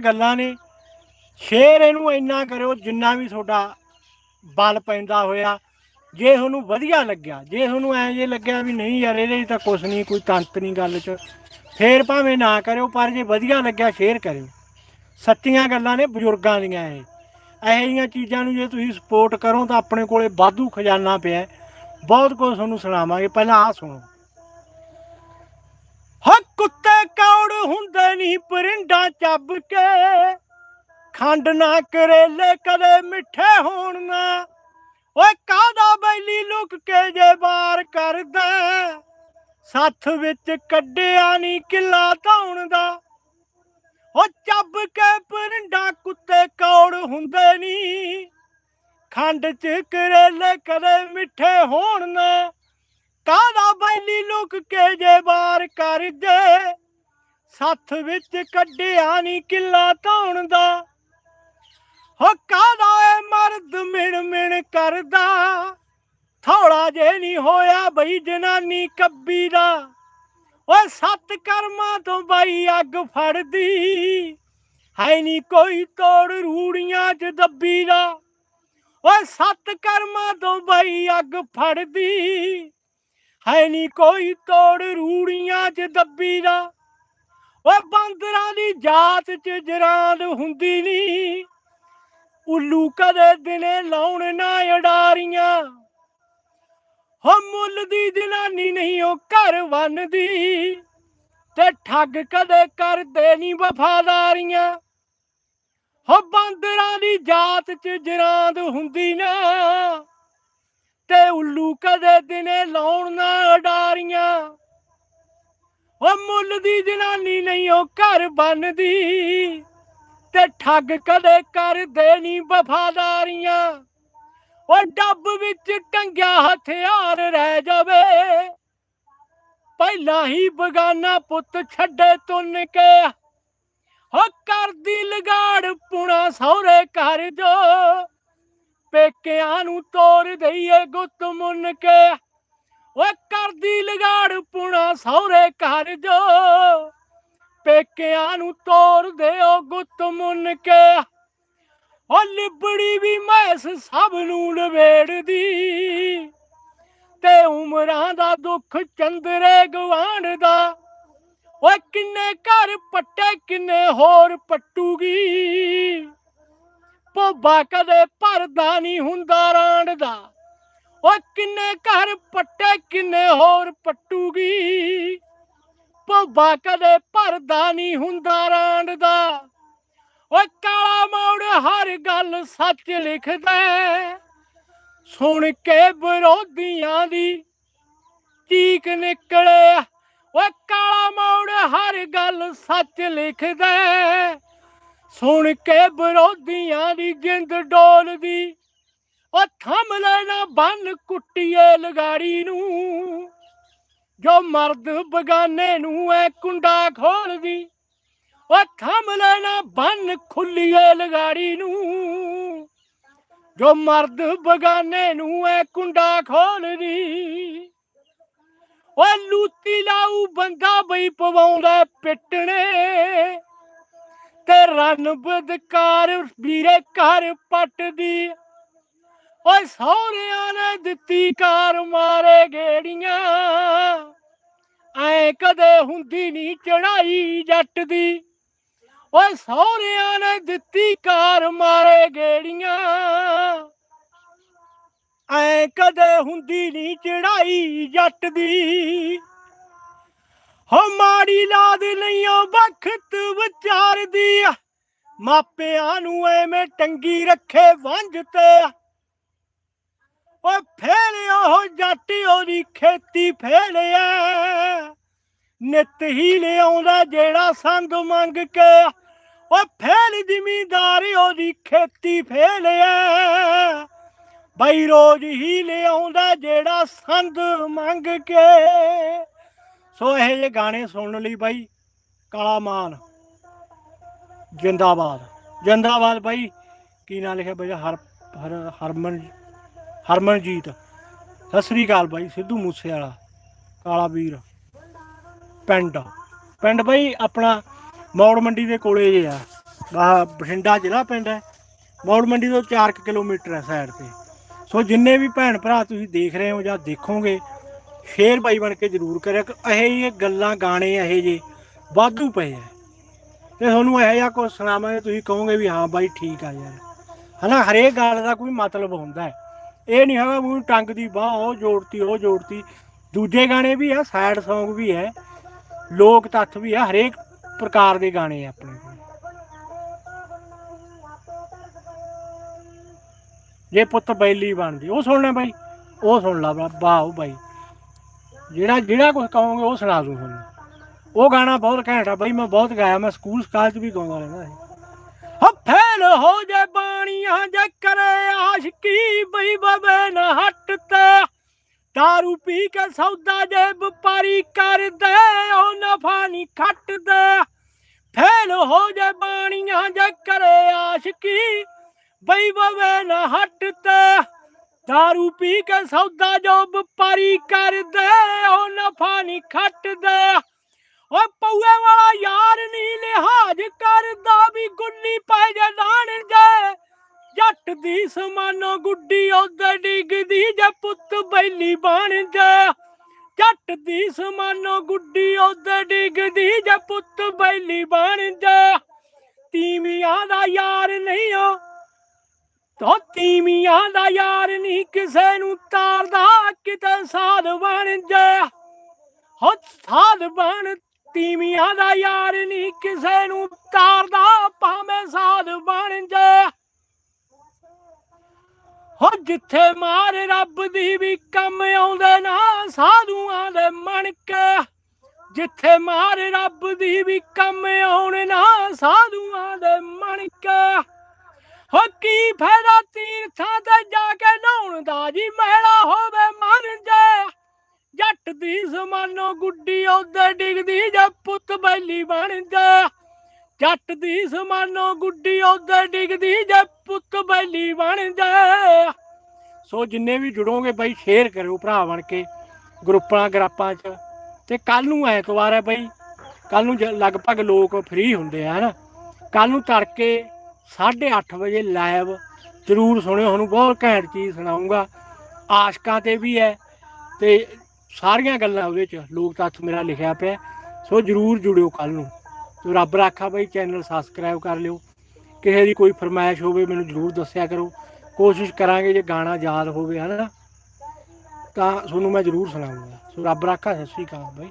ਗੱਲਾਂ ਨੇ। ਸ਼ੇਅਰ ਇਹਨੂੰ ਇੰਨਾ ਕਰਿਓ ਜਿੰਨਾ ਵੀ ਤੁਹਾਡਾ ਬਲ ਪੈਂਦਾ ਹੋਇਆ। ਜੇ ਤੁਹਾਨੂੰ ਵਧੀਆ ਲੱਗਿਆ, ਜੇ ਤੁਹਾਨੂੰ ਐਂ ਜੇ ਲੱਗਿਆ ਵੀ ਨਹੀਂ ਯਾਰ, ਇਹਦੇ 'ਚ ਤਾਂ ਕੁਛ ਨਹੀਂ, ਕੋਈ ਤੰਤ ਨਹੀਂ ਗੱਲ 'ਚ। ਫੇਰ ਭਾਵੇਂ ਨਾ ਕਰਿਓ, ਪਰ ਜੇ ਵਧੀਆ ਲੱਗਿਆ ਸ਼ੇਅਰ ਕਰਿਓ। ਸੱਚੀਆਂ ਗੱਲਾਂ ਨੇ ਬਜ਼ੁਰਗਾਂ ਦੀਆਂ ਇਹ। ਇਹੋ ਜਿਹੀਆਂ ਚੀਜ਼ਾਂ ਨੂੰ ਜੇ ਤੁਸੀਂ ਸਪੋਰਟ ਕਰੋ ਤਾਂ ਆਪਣੇ ਕੋਲੇ ਵਾਧੂ ਖਜ਼ਾਨਾ ਪਿਆ। ਬਹੁਤ ਕੁਝ ਤੁਹਾਨੂੰ ਸੁਣਾਵਾਂਗੇ। ਪਹਿਲਾਂ ਆਹ ਸੁਣੋ ਹਾ ਕੁੱਤੇ ਕੌੜ ਹੁੰਦੇ ਨਹੀਂ ਪਰਿੰਡਾ ਚੱਬ ਕੇ। ਖੰਡ ਨਾ ਕਰੇਲੇ ਕਦੇ ਮਿੱਠੇ ਹੋਣ ਨਾ। ਓਏ ਕਾਦਾ ਬੈਲੀ ਲੁਕ ਕੇ ਜੇ ਬਾਰ ਕਰਦਾ। ਸੱਥ ਵਿੱਚ ਕੱਢਿਆ ਨਹੀਂ ਕਿੱਲਾ ਧੌਣ ਦਾ। ਓ ਚੱਬ ਕੇ ਪਰਿੰਡਾ ਕੁੱਤੇ ਕੌੜ ਹੁੰਦੇ ਨਹੀਂ ਖੰਡ ਚ ਕਰੇਲੇ ਕਦੇ ਮਿੱਠੇ ਹੋਣ ਨਾ। ਕਾਦਾ ਬੈਲੀ ਲੁਕ ਕੇ ਜੇ ਬਾਰ ਕਰ ਜੇ ਸੱਥ ਵਿੱਚ ਕੱਢਿਆ ਨਹੀਂ ਕਿੱਲਾ ਧੌਣ ਦਾ। ਹੋ ਕਾਦਾ ਏ ਮਰਦ ਮਿਣ ਮਿਣ ਕਰਦਾ। ਥੋੜਾ ਜੇ ਨਹੀਂ ਹੋਇਆ ਬਈ ਜਨਾਨੀ ਕੱਬੀ ਦਾ। ਓਏ ਸੱਤ ਕਰਮਾਂ ਤੋਂ ਬਾਈ ਅੱਗ ਫੜਦੀ। ਹੈ ਨਹੀਂ ਕੋਈ ਤੋੜ ਰੂੜੀਆਂ 'ਚ ਦੱਬੀ ਦਾ। ਓਏ ਸੱਤ ਕਰਮਾਂ ਤੋਂ ਬਾਈ ਅੱਗ ਫੜਦੀ। ਹੈ ਨਹੀਂ ਕੋਈ ਤੋੜ ਰੂੜੀਆਂ 'ਚ ਦੱਬੀ ਦਾ। ਓਏ ਬਾਂਦਰਾਂ ਦੀ ਜਾਤ 'ਚ ਜਰਾਂਦ ਹੁੰਦੀ ਨਹੀਂ ਉੱਲੂ ਕਦੇ ਦਿਨੇ ਲਾਉਣ ਨਾ ਅਡਾਰੀਆਂ। ਹੋ ਮੁੱਲ ਦੀ ਜਨਾਨੀ ਨਹੀਂ ਉਹ ਘਰ ਵੰਨਦੀ। ਤੇ ਠੱਗ ਕਦੇ ਕਰਦੇ ਨਹੀਂ ਵਫਾਦਾਰੀਆਂ। ਹੋ ਬਾਂਦਰਾਂ ਦੀ ਜਾਤ 'ਚ ਜਰਾਂਦ ਹੁੰਦੀ ਨਾ। ਤੇ ਉੱਲੂ ਕਦੇ ਦਿਨੇ ਲਾਉਣ ਨਾ ਅਡਾਰੀਆਂ। ਉਹ ਮੁੱਲ ਦੀ ਜਨਾਨੀ ਨਹੀਂ, ਉਹ ਘਰ ਬੰਨਦੀ ਤੇ ਠੱਗ ਕਦੇ ਕਰਦੇ ਨਹੀਂ ਵਫਾਦਾਰੀਆਂ। ਉਹ ਡੱਬ ਵਿੱਚ ਟੰਗਿਆ ਹਥਿਆਰ ਰਹਿ ਜਾਵੇ। ਪਹਿਲਾਂ ਹੀ ਬਗਾਨਾ ਪੁੱਤ ਛੱਡੇ ਤੁੰਨ ਕੇ। ਹੋ ਕਰਦੀ ਲਗਾੜ ਪੁਣਾ ਸਹੁਰੇ ਘਰ ਜੋ। ਪੇਕਿਆਂ ਨੂੰ ਤੋਰ ਦਈਏ ਗੁੱਤ ਮੁੰਨ ਕੇ। ਓਏ ਕਰਦੀ ਲਗਾੜ ਪੁਣਾ ਸਹੁਰੇ ਘਰ ਜੋ। ਪੇਕਿਆਂ ਨੂੰ ਤੋਰ ਦਿਓ ਗੁੱਤ ਮੁੰਨ ਕੇ। ਓ ਲਿਬੜੀ ਵੀ ਮੈਸ ਸਭ ਨੂੰ ਲਵੇੜਦੀ ਤੇ ਉਮਰਾਂ ਦਾ ਦੁੱਖ ਚੰਦਰੇ ਗਵਾਂਢ ਦਾ। ਓਏ ਕਿੰਨੇ ਘਰ ਪੱਟੇ, ਕਿੰਨੇ ਹੋਰ ਪੱਟੂਗੀ। ਭੋਬਾ ਕਦੇ ਭਰਦਾ ਨਹੀਂ ਹੁੰਦਾ ਰਾਂਡ ਦਾ। ਓਏ ਕਿੰਨੇ ਘਰ ਪੱਟੇ, ਕਿੰਨੇ ਹੋਰ ਪੱਟੂਗੀ। ਭੋਬਾ ਕਦੇ ਭਰਦਾ ਨਹੀਂ ਹੁੰਦਾ ਰਾਂਡ ਦਾ। ਓਏ ਕਾਲਾ ਮੌੜ ਹਰ ਗੱਲ ਸੱਚ ਲਿਖਦਾ ਸੁਣ ਕੇ ਵਿਰੋਧੀਆਂ ਦੀ ਚੀਕ ਨਿਕਲੇ। ਓਏ ਕਾਲਾ ਮੌੜ ਹਰ ਗੱਲ ਸੱਚ ਲਿਖਦਾ ਸੁਣ ਕੇ ਵਿਰੋਧੀਆਂ ਦੀ ਜਿੰਦ ਡੋਲਦੀ ਉਹ ਥੰਮ ਲੈਣਾ ਬੰਨ ਕੁੱਟੀਏ ਲਗਾੜੀ ਨੂੰ। ਜੋ ਮਰਦ ਬਗਾਨੇ ਨੂੰ ਐ ਕੁੰਡਾ ਖੋਲਦੀ ਉਹ ਥੰਮ ਲੈਣਾ ਬੰਨ ਖੁੱਲੀਏ ਲਗਾੜੀ ਨੂੰ। ਜੋ ਮਰਦ ਬਗਾਨੇ ਨੂੰ ਐ ਕੁੰਡਾ ਖੋਲਦੀ ਓ ਲੂਤੀ ਲਾਊ ਬੰਦਾ ਬਈ ਪਵਾਉਂਦਾ ਪਿੱਟਣੇ। ਤੇ ਰਨ ਬਦਕਾਰ ਵੀਰੇ ਘਰ ਪੱਟਦੀ ਓਏ ਸਹੁਰਿਆਂ ਨੇ ਦਿੱਤੀ ਕਾਰ ਮਾਰੇ ਗੇੜੀਆਂ। ਐ ਕਦੇ ਹੁੰਦੀ ਨਹੀਂ ਚੜਾਈ ਜੱਟ ਦੀ। ਓਏ ਸਹੁਰਿਆਂ ਨੇ ਦਿੱਤੀ ਕਾਰ ਮਾਰੇ ਗੇੜੀਆਂ। ਐ ਕਦੇ ਹੁੰਦੀ ਨਹੀਂ ਚੜਾਈ ਜੱਟ ਦੀ। ਹੋ ਮਾੜੀ ਲਾਦ ਲਈਓ ਵਖਤ ਵਿਚਾਰਦੀ ਮਾਪਿਆਂ ਨੂੰ ਐਵੇਂ ਟੰਗੀ ਰੱਖੇ ਵੰਝ ਤੇ। ਓ ਫੇਲਿਆ ਹੋ ਜੱਟ ਉਹਦੀ ਖੇਤੀ ਫੇਲਿਆ। ਨਿਤ ਹੀ ਲਿਆਉਂਦਾ ਜਿਹੜਾ ਸੰਦ ਮੰਗ ਕੇ। ਓ ਫੇਲ ਜ਼ਿਮੀਂਦਾਰ ਉਹਦੀ ਖੇਤੀ ਫੇਲਿਆ। ਬਈ ਰੋਜ਼ ਹੀ ਲਿਆਉਂਦਾ ਜਿਹੜਾ ਸੰਦ ਮੰਗ ਕੇ। ਸੋ ਇਹ ਜੇ ਗਾਣੇ ਸੁਣਨ ਲਈ ਬਾਈ ਕਾਲਾ ਮਾਨ। ਜਿੰਦਾਬਾਦ। ਜਿੰਦਾਬਾਦ ਬਾਈ, ਕੀ ਨਾਂ ਲਿਖਿਆ ਬਾਈ? ਹਰ ਹਰ ਹਰਮਨ ਹਰਮਨਜੀਤ। ਸਤਿ ਸ੍ਰੀ ਅਕਾਲ ਬਾਈ, ਸਿੱਧੂ ਮੂਸੇ ਵਾਲਾ ਕਾਲਾ ਵੀਰ। ਪਿੰਡ। ਪਿੰਡ ਬਾਈ, ਆਪਣਾ ਮੌੜ ਮੰਡੀ ਦੇ ਕੋਲੇ ਜੇ ਆ। ਆਹ ਬਠਿੰਡਾ ਜ਼ਿਲ੍ਹਾ ਪਿੰਡ ਹੈ। ਮੌੜ ਮੰਡੀ ਤੋਂ 4 ਕਿਲੋਮੀਟਰ ਹੈ ਸਾਈਡ ਤੇ। ਸੋ ਜਿੰਨੇ ਵੀ ਭੈਣ ਭਰਾ ਤੁਸੀਂ ਦੇਖ ਰਹੇ ਹੋ ਜਾਂ ਦੇਖੋਗੇ, ਸ਼ੇਅਰ ਬਾਈ ਬਣ ਕੇ ਜ਼ਰੂਰ ਕਰਿਆ ਕਿ ਇਹ ਜਿਹੇ ਗੱਲਾਂ, ਗਾਣੇ ਇਹ ਜੇ ਵਾਧੂ ਪਏ ਆ। ਤੇ ਤੁਹਾਨੂੰ ਇਹ ਜਿਹਾ ਕੁਝ ਸੁਣਾਵਾਂਗੇ, ਤੁਸੀਂ ਕਹੋਗੇ ਵੀ ਹਾਂ ਬਾਈ ਠੀਕ ਆ ਯਾਰ। ਹਨਾ, ਹਰੇਕ ਗੱਲ ਦਾ ਕੋਈ ਮਤਲਬ ਹੁੰਦਾ ਹੈ। ਇਹ ਨਹੀਂ ਹੈਗਾ ਵੀ ਟੰਗ ਦੀ ਬਾਹ ਉਹ ਜੋੜਤੀ ਉਹ ਜੋੜਤੀ। ਦੂਜੇ ਗਾਣੇ ਵੀ ਆ, ਸੈਡ Song ਵੀ ਹੈ। ਲੋਕ ਤੱਥ ਵੀ ਆ, ਹਰੇਕ ਪ੍ਰਕਾਰ ਦੇ ਗਾਣੇ ਆ ਆਪਣੇ ਕੋਲ। ਜੇ ਪੁੱਤ ਬੈਲੀ ਬਣਦੀ, ਉਹ ਸੁਣ ਲੈ ਬਾਈ, ਉਹ ਸੁਣ ਲਾ ਬਾ- ਵਾਹ ਬਾਈ। ਜਿਹੜਾ ਜਿਹੜਾ ਕੁਝ ਕਹੋਗੇ ਉਹ ਸੁਣਾ ਦੂੰ ਤੁਹਾਨੂੰ। ਉਹ ਗਾਣਾ ਬਹੁਤ ਘੈਂਟ ਆ ਬਾਈ, ਮੈਂ ਬਹੁਤ ਗਾਇਆ, ਮੈਂ ਸਕੂਲ ਸਕਾਲ 'ਚ ਵੀ ਗਾਉਂਦਾ ਰਹਿੰਦਾ ਸੀ। ਹੋ ਜੇ ਬਾਣੀਆਂ ਜੇ ਕਰੇ ਆਸ਼ਕੀ ਬਈ ਬਵੇ ਨਾ ਹੱਟ ਤੇ। ਦਾਰੂ ਪੀ ਕੇ ਸੌਦਾ ਜੇ ਵਪਾਰੀ ਕਰਦੇ, ਉਹ ਨਫਾ ਨਹੀਂ ਖੱਟਦੇ। ਫੇਲ ਹੋ ਜੇ ਬਾਣੀਆਂ ਜੇ ਕਰੇ ਆਸ਼ਕੀ ਬਈ ਬਵੇ ਨਾ ਹੱਟ ਤੇ। ਦਾਰੂ ਪੀ ਕੇ ਸੌਦਾ ਜੋ ਵਪਾਰੀ ਕਰਦੇ, ਉਹ ਨਫਾ ਨਹੀਂ ਖੱਟਦੇ। ਓਏ ਪਊਏ ਵਾਲਾ ਯਾਰ ਨਹੀਂ ਲਿਹਾਜ਼ ਕਰਦਾ, ਵੀ ਗੁੱਲੀ ਪੈ ਜੇ ਲਾਣ ਦੀ ਸਮਾਨੋ ਗੁੱਡੀ ਉਹਦੇ ਡਿੱਗਦੀ ਜੇ ਪੁੱਤ ਬੈਲੀ ਬਣ ਜੇ ਜੱਟ ਦੀ ਸਮਾਨੋ ਗੁੱਡੀ ਉਹਦੇ ਡਿੱਗਦੀ ਜੇ ਪੁੱਤ ਬੈਲੀ ਬਣ ਜੇ ਤੀਵੀਆਂ ਦਾ ਯਾਰ ਨਹੀਂ ਓ ਤੋ ਤੀਵੀਆਂ ਦਾ ਯਾਰ ਨਹੀਂ ਕਿਸੇ ਨੂੰ ਤਾਰਦਾ, ਕਿਤੇ ਸਾਧ ਬਣ ਜੇ ਹੋ ਸਾਧ ਬਣ ਤੀਵੀਆਂ ਦਾ ਯਾਰ ਨਹੀਂ ਕਿਸੇ ਨੂੰ ਤਾਰਦਾ, ਭਾਵੇਂ ਸਾਧ ਬਣ ਜਾ ਹੋ ਜਿੱਥੇ ਮਾਰ ਰੱਬ ਦੀ ਵੀ ਕੰਮ ਆਉਂਦੇ ਨਾ, ਸਾਧੂਆਂ ਦੇ ਮਣ ਜਿੱਥੇ ਮਾਰ ਰੱਬ ਦੀ ਵੀ ਕੰਮ ਆਉਣ ਨਾ, ਸਾਧੂਆਂ ਦੇ ਮਣ ਹੋ ਕੀ ਫਾਇਦਾ ਤੀਰਥਾਂ ਤੇ ਜਾ ਕੇ ਨਹਾਉਣ ਦਾ ਜੀ? ਮਹਿਲਾ ਹੋਵੇ ਮਰ ਜੇ। ਜੱਟ ਦੀ ਜ਼ਮਾਨੋ ਗੁੱਡੀ, ਉਹਦੇ ਡਿੱਗਦੀ ਜੇ ਪੁੱਤ ਬੈਲੀ ਬਣ ਜਾ। ਜੱਟ ਦੀ ਜ਼ਮਾਨੋ ਗੁੱਡੀ ਉਹਦੇ ਡਿੱਗਦੀ ਜੇ ਪੁੱਤ ਬੈਲੀ ਬਣ ਜਾ। ਸੋ ਜਿੰਨੇ ਵੀ ਜੁੜੋਗੇ ਬਾਈ, ਸ਼ੇਅਰ ਕਰਿਓ ਭਰਾ ਬਣ ਕੇ ਗਰੁੱਪਾਂ, ਗਰਾਪਾਂ 'ਚ। ਤੇ ਕੱਲ ਨੂੰ ਐਤਵਾਰ ਹੈ ਬਾਈ ਕੱਲ ਨੂੰ ਜ- ਲਗਭਗ ਲੋਕ ਫ੍ਰੀ ਹੁੰਦੇ ਆ, ਹਨਾ। ਕੱਲ ਨੂੰ ਤੜਕੇ 8:30 ਵਜੇ ਲਾਈਵ ਜ਼ਰੂਰ ਸੁਣਿਓ, ਤੁਹਾਨੂੰ ਬਹੁਤ ਘੈਂਟ ਚੀਜ਼ ਸੁਣਾਉਂਗਾ। ਆਸ਼ਕਾਂ ਤੇ ਵੀ ਹੈ ਤੇ ਸਾਰੀਆਂ ਗੱਲਾਂ ਉਹਦੇ 'ਚ, ਲੋਕ ਤੱਥ ਮੇਰਾ ਲਿਖਿਆ ਪਿਆ। ਸੋ ਜਰੂਰ ਜੁੜਿਓ ਕੱਲ ਨੂੰ। ਤੇ ਰੱਬ ਰਾਖਾ ਬਾਈ ਚੈਨਲ ਸਬਸਕ੍ਰਾਈਬ ਕਰ ਲਿਓ। ਕਿਸੇ ਦੀ ਕੋਈ ਫਰਮਾਇਸ਼ ਹੋਵੇ, ਮੈਨੂੰ ਜਰੂਰ ਦੱਸਿਆ ਕਰੋ। ਕੋਸ਼ਿਸ਼ ਕਰਾਂਗੇ ਜੇ ਗਾਣਾ ਯਾਦ ਹੋਵੇ, ਹਨਾ। ਤਾਂ ਤੁਹਾਨੂੰ ਮੈਂ ਜਰੂਰ ਸੁਣਾਉਂਗਾ। ਸੋ ਰੱਬ ਰਾਖਾ, ਸਤਿ ਸ਼੍ਰੀ ਅਕਾਲ ਬਾਈ।